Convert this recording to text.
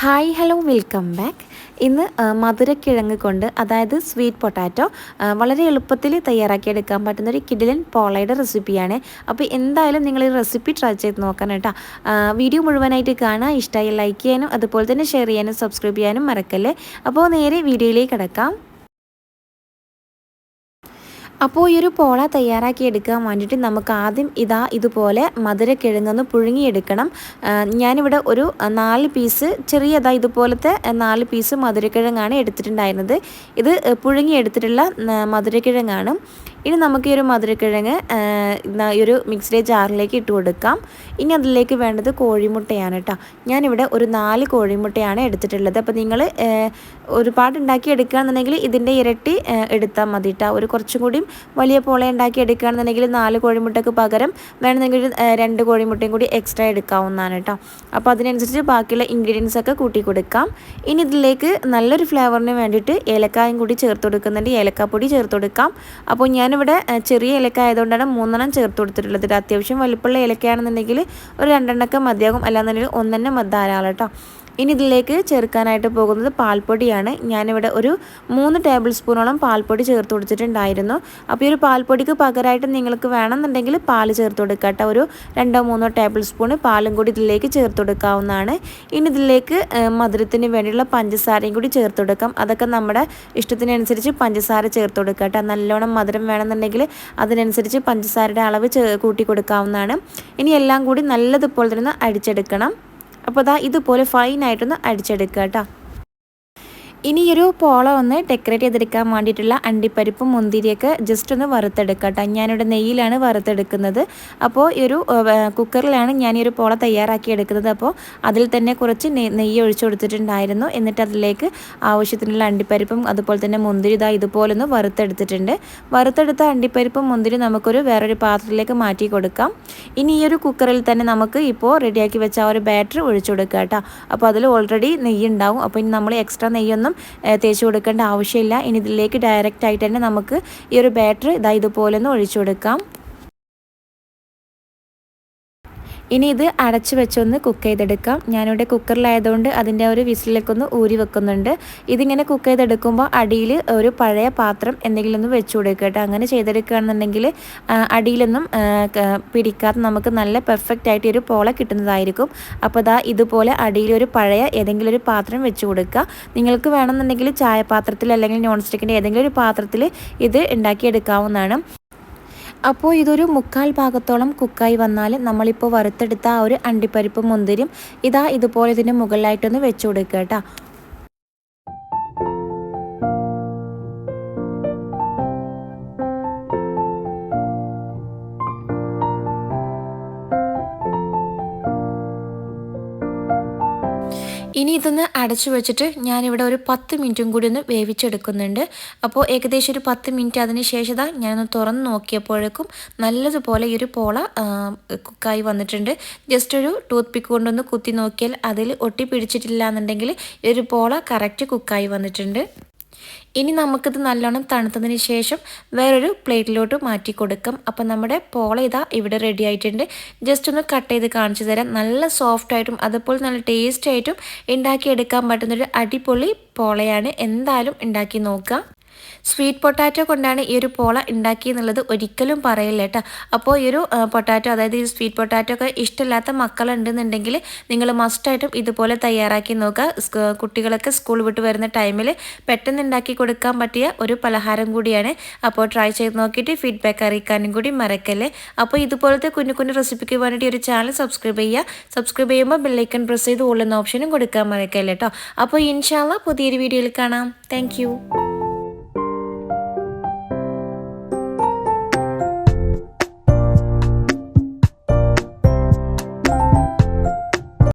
Hi hello welcome back ഇന്ന് മധുരക്കിഴങ്ങ് കൊണ്ട് അതായത് സ്വീറ്റ് പൊട്ടാറ്റോ വളരെ എളുപ്പത്തിൽ തയ്യാറാക്കിയെടുക്കാൻ പറ്റുന്ന ഒരു കിഡിലൻ പോളയുടെ റെസിപ്പിയാണ് അപ്പോൾ എന്തായാലും നിങ്ങൾ ഈ റെസിപ്പി ട്രൈ ചെയ്ത് നോക്കണം കേട്ടോ. വീഡിയോ മുഴുവനായിട്ട് കാണാൻ ഇഷ്ടമായി ലൈക്ക് ചെയ്യാനും അതുപോലെ തന്നെ ഷെയർ ചെയ്യാനും സബ്സ്ക്രൈബ് ചെയ്യാനും മറക്കല്ലേ? അപ്പോൾ നേരെ വീഡിയോയിലേക്ക് കിടക്കാം. അപ്പോൾ ഈ ഒരു പോള തയ്യാറാക്കി എടുക്കാൻ വേണ്ടിയിട്ട് നമുക്ക് ആദ്യം ഇതാ ഇതുപോലെ മധുരക്കിഴങ്ങൊന്ന് പുഴുങ്ങിയെടുക്കണം. ഞാനിവിടെ ഒരു നാല് പീസ് ചെറിയതാ ഇതുപോലത്തെ നാല് പീസ് മധുരക്കിഴങ്ങാണ് എടുത്തിട്ടുണ്ടായിരുന്നത്. ഇത് പുഴുങ്ങിയെടുത്തിട്ടുള്ള മധുരക്കിഴങ്ങാണ്. ഇനി നമുക്ക് ഈ ഒരു മധുരക്കിഴങ്ങ് ഈ ഒരു മിക്സ്ഡ് ജാറിലേക്ക് ഇട്ട് കൊടുക്കാം. ഇനി അതിലേക്ക് വേണ്ടത് കോഴിമുട്ടയാണ് കേട്ടോ ഞാനിവിടെ ഒരു നാല് കോഴിമുട്ടയാണ് എടുത്തിട്ടുള്ളത്. അപ്പോൾ നിങ്ങൾ ഒരുപാട് ഉണ്ടാക്കി എടുക്കുകയാണെന്നുണ്ടെങ്കിൽ ഇതിന്റെ ഇരട്ടി എടുത്താൽ മതി കേട്ടോ ഒരു കുറച്ചും കൂടിയും വലിയ പോളെ ഉണ്ടാക്കി എടുക്കുകയാണെന്നുണ്ടെങ്കിൽ നാല് കോഴിമുട്ടയ്ക്ക് പകരം വേണമെന്നെങ്കിൽ രണ്ട് കോഴിമുട്ടയും കൂടി എക്സ്ട്രാ എടുക്കാവുന്നതാണ് കേട്ടോ അപ്പോൾ അതിനനുസരിച്ച് ബാക്കിയുള്ള ഇൻഗ്രീഡിയൻസ് ഒക്കെ കൂട്ടി കൊടുക്കാം. ഇനി ഇതിലേക്ക് നല്ലൊരു ഫ്ലേവറിന് വേണ്ടിയിട്ട് ഏലക്കായും കൂടി ചേർത്ത് കൊടുക്കുന്നുണ്ട്. ഏലക്കാപ്പൊടി ചേർത്ത് കൊടുക്കാം. അപ്പോൾ ഞാൻ ഞാനിവിടെ ചെറിയ ഇലക്ക ആയതുകൊണ്ടാണ് മൂന്നെണ്ണം ചേർത്ത് കൊടുത്തിട്ടുള്ളത്. അത്യാവശ്യം വലിപ്പമുള്ള ഇലക്കയാണെന്നുണ്ടെങ്കിൽ ഒരു രണ്ടെണ്ണമൊക്കെ മതിയാകും. അല്ലാന്നുണ്ടെങ്കിൽ ഒന്നെണ്ണം ധാരാളം കേട്ടോ. ഇനി ഇതിലേക്ക് ചേർക്കാനായിട്ട് പോകുന്നത് പാൽപ്പൊടിയാണ്. ഞാനിവിടെ ഒരു മൂന്ന് ടേബിൾ സ്പൂണോളം പാൽപ്പൊടി ചേർത്ത് കൊടുത്തിട്ടുണ്ടായിരുന്നു. അപ്പോൾ ഈ ഒരു പാൽപ്പൊടിക്ക് പകരമായിട്ട് നിങ്ങൾക്ക് വേണമെന്നുണ്ടെങ്കിൽ പാൽ ചേർത്ത് കൊടുക്കുക ഒരു രണ്ടോ മൂന്നോ ടേബിൾ സ്പൂൺ പാലും കൂടി ഇതിലേക്ക് ചേർത്ത് കൊടുക്കാവുന്നതാണ്. ഇനി ഇതിലേക്ക് മധുരത്തിന് വേണ്ടിയുള്ള പഞ്ചസാരയും കൂടി ചേർത്ത് കൊടുക്കാം. അതൊക്കെ നമ്മുടെ ഇഷ്ടത്തിനനുസരിച്ച് പഞ്ചസാര ചേർത്ത് കൊടുക്കുക കേട്ടോ. നല്ലോണം മധുരം വേണമെന്നുണ്ടെങ്കിൽ അതിനനുസരിച്ച് പഞ്ചസാരയുടെ അളവ് കൂട്ടി കൊടുക്കാവുന്നതാണ്. ഇനി എല്ലാം കൂടി നല്ലതുപോലെ തന്നെ അടിച്ചെടുക്കണം. അപ്പോൾ അതാ ഇതുപോലെ ഫൈനായിട്ടൊന്ന് അടിച്ചെടുക്കുക കേട്ടോ. ഇനി ഒരു പോള ഒന്ന് ഡെക്കറേറ്റ് ചെയ്തെടുക്കാൻ വേണ്ടിയിട്ടുള്ള അണ്ടിപ്പരിപ്പും മുന്തിരിയൊക്കെ ജസ്റ്റ് ഒന്ന് വറുത്തെടുക്കാം കേട്ടോ ഞാനിവിടെ നെയ്യിലാണ് വറുത്തെടുക്കുന്നത്. അപ്പോൾ ഈ ഒരു കുക്കറിലാണ് ഞാൻ ഈ ഒരു പോള തയ്യാറാക്കി എടുക്കുന്നത്. അപ്പോൾ അതിൽ തന്നെ കുറച്ച് നെയ്യ് ഒഴിച്ചു കൊടുത്തിട്ടുണ്ടായിരുന്നു. എന്നിട്ട് അതിലേക്ക് ആവശ്യത്തിനുള്ള അണ്ടിപ്പരിപ്പും അതുപോലെ തന്നെ മുന്തിരി ഇതാ ഇതുപോലെ ഒന്ന് വറുത്തെടുത്തിട്ടുണ്ട്. വറുത്തെടുത്ത അണ്ടിപ്പരിപ്പും മുന്തിരി നമുക്കൊരു വേറൊരു പാത്രത്തിലേക്ക് മാറ്റി കൊടുക്കാം. ഇനി ഈ ഒരു കുക്കറിൽ തന്നെ നമുക്ക് ഇപ്പോൾ റെഡിയാക്കി വെച്ച ആ ഒരു ബാറ്ററി ഒഴിച്ചു കൊടുക്കുക കേട്ടോ അപ്പോൾ അതിൽ ഓൾറെഡി നെയ്യ് ഉണ്ടാവും. അപ്പോൾ ഇനി നമ്മൾ എക്സ്ട്രാ നെയ്യൊന്നും തേച്ച് കൊടുക്കേണ്ട ആവശ്യമില്ല. ഇനി ഇതിലേക്ക് ഡയറക്റ്റ് ആയിട്ട് തന്നെ നമുക്ക് ഈ ഒരു ബാറ്ററി ഇതാ ഇതുപോലെ ഒന്ന് ഒഴിച്ചു കൊടുക്കാം. ഇനി ഇത് അടച്ച് വെച്ചൊന്ന് കുക്ക് ചെയ്തെടുക്കാം. ഞാനിവിടെ കുക്കറിലായതുകൊണ്ട് അതിന്റെ ഒരു വിസിലേക്ക് ഒന്ന് ഊരി വെക്കുന്നുണ്ട്. ഇതിങ്ങനെ കുക്ക് ചെയ്തെടുക്കുമ്പോൾ അടിയിൽ ഒരു പഴയ പാത്രം എന്തെങ്കിലും ഒന്ന് വെച്ച് കൊടുക്കുക കേട്ടോ. അങ്ങനെ ചെയ്തെടുക്കുകയാണെന്നുണ്ടെങ്കിൽ അടിയിലൊന്നും പിടിക്കാതെ നമുക്ക് നല്ല പെർഫെക്റ്റ് ആയിട്ട് ഒരു പോള കിട്ടുന്നതായിരിക്കും. അപ്പോൾ ഇതാ ഇതുപോലെ അടിയിൽ ഒരു പഴയ ഏതെങ്കിലും ഒരു പാത്രം വെച്ച് കൊടുക്കുക. നിങ്ങൾക്ക് വേണമെന്നുണ്ടെങ്കിൽ ചായപാത്രത്തിൽ അല്ലെങ്കിൽ നോൺ സ്റ്റിക്കിന്റെ ഏതെങ്കിലും ഒരു പാത്രത്തിൽ ഇത് ഉണ്ടാക്കിയെടുക്കാവുന്നതാണ്. അപ്പോൾ ഇതൊരു മുക്കാൽ ഭാഗത്തോളം കുക്കായി വന്നാൽ നമ്മളിപ്പോൾ വറുത്തെടുത്ത ആ ഒരു അണ്ടിപ്പരിപ്പ് മുന്തിരിയും ഇതാ ഇതുപോലെ ഇതിന്റെ മുകളിലായിട്ടൊന്ന് വെച്ചു കൊടുക്കുക കേട്ടോ. ഇനി ഇതൊന്ന് അടച്ചു വെച്ചിട്ട് ഞാനിവിടെ ഒരു പത്ത് മിനിറ്റും കൂടി ഒന്ന് വേവിച്ചെടുക്കുന്നുണ്ട്. അപ്പോൾ ഏകദേശം ഒരു പത്ത് മിനിറ്റ് അതിന് ശേഷം ഞാനൊന്ന് തുറന്ന് നോക്കിയപ്പോഴേക്കും നല്ലതുപോലെ ഈ ഒരു പോള കുക്കായി വന്നിട്ടുണ്ട്. ജസ്റ്റ് ഒരു ടൂത്ത് പിക്ക് കൊണ്ടൊന്ന് കുത്തി നോക്കിയാൽ അതിൽ ഒട്ടി പിടിച്ചിട്ടില്ല എന്നുണ്ടെങ്കിൽ ഈ ഒരു പോള കറക്റ്റ് കുക്കായി വന്നിട്ടുണ്ട്. ഇനി നമുക്കിത് നല്ലോണം തണുത്തതിന് ശേഷം വേറൊരു പ്ലേറ്റിലോട്ട് മാറ്റി കൊടുക്കാം. അപ്പം നമ്മുടെ പോള ഇതാ ഇവിടെ റെഡി ആയിട്ടുണ്ട്. ജസ്റ്റ് ഒന്ന് കട്ട് ചെയ്ത് കാണിച്ചു തരാം. നല്ല സോഫ്റ്റായിട്ടും അതുപോലെ നല്ല ടേസ്റ്റ് ആയിട്ടും ഉണ്ടാക്കിയെടുക്കാൻ പറ്റുന്നൊരു അടിപൊളി പോളയാണ്. എന്തായാലും ഉണ്ടാക്കി നോക്കുക സ്വീറ്റ് പൊട്ടാറ്റോ കൊണ്ടാണ് ഈ ഒരു പോള ഉണ്ടാക്കിയെന്നുള്ളത് ഒരിക്കലും പറയില്ല കേട്ടോ. അപ്പോൾ ഈ ഒരു പൊട്ടാറ്റോ അതായത് ഈ സ്വീറ്റ് പൊട്ടാറ്റോ ഒക്കെ ഇഷ്ടമില്ലാത്ത മക്കളുണ്ടെന്നുണ്ടെങ്കിൽ നിങ്ങൾ മസ്റ്റായിട്ടും ഇതുപോലെ തയ്യാറാക്കി നോക്കുക. കുട്ടികളൊക്കെ സ്കൂൾ വിട്ട് വരുന്ന ടൈമിൽ പെട്ടെന്ന് ഉണ്ടാക്കി കൊടുക്കാൻ പറ്റിയ ഒരു പലഹാരം കൂടിയാണ്. അപ്പോൾ ട്രൈ ചെയ്ത് നോക്കിയിട്ട് ഫീഡ്ബാക്ക് അറിയിക്കാനും കൂടി മറക്കല്ലേ. അപ്പോൾ ഇതുപോലത്തെ കുഞ്ഞു കുഞ്ഞു റെസിപ്പിക്ക് വേണ്ടിയിട്ട് ഒരു ചാനൽ സബ്സ്ക്രൈബ് ചെയ്യുക. സബ്സ്ക്രൈബ് ചെയ്യുമ്പോൾ ബെല്ലൈക്കൺ പ്രസ് ചെയ്ത് ഓൾ എന്ന ഓപ്ഷനും കൊടുക്കാൻ മറക്കല്ലേ കേട്ടോ. അപ്പോൾ ഇൻഷാല്ല പുതിയൊരു വീഡിയോയിൽ കാണാം. താങ്ക്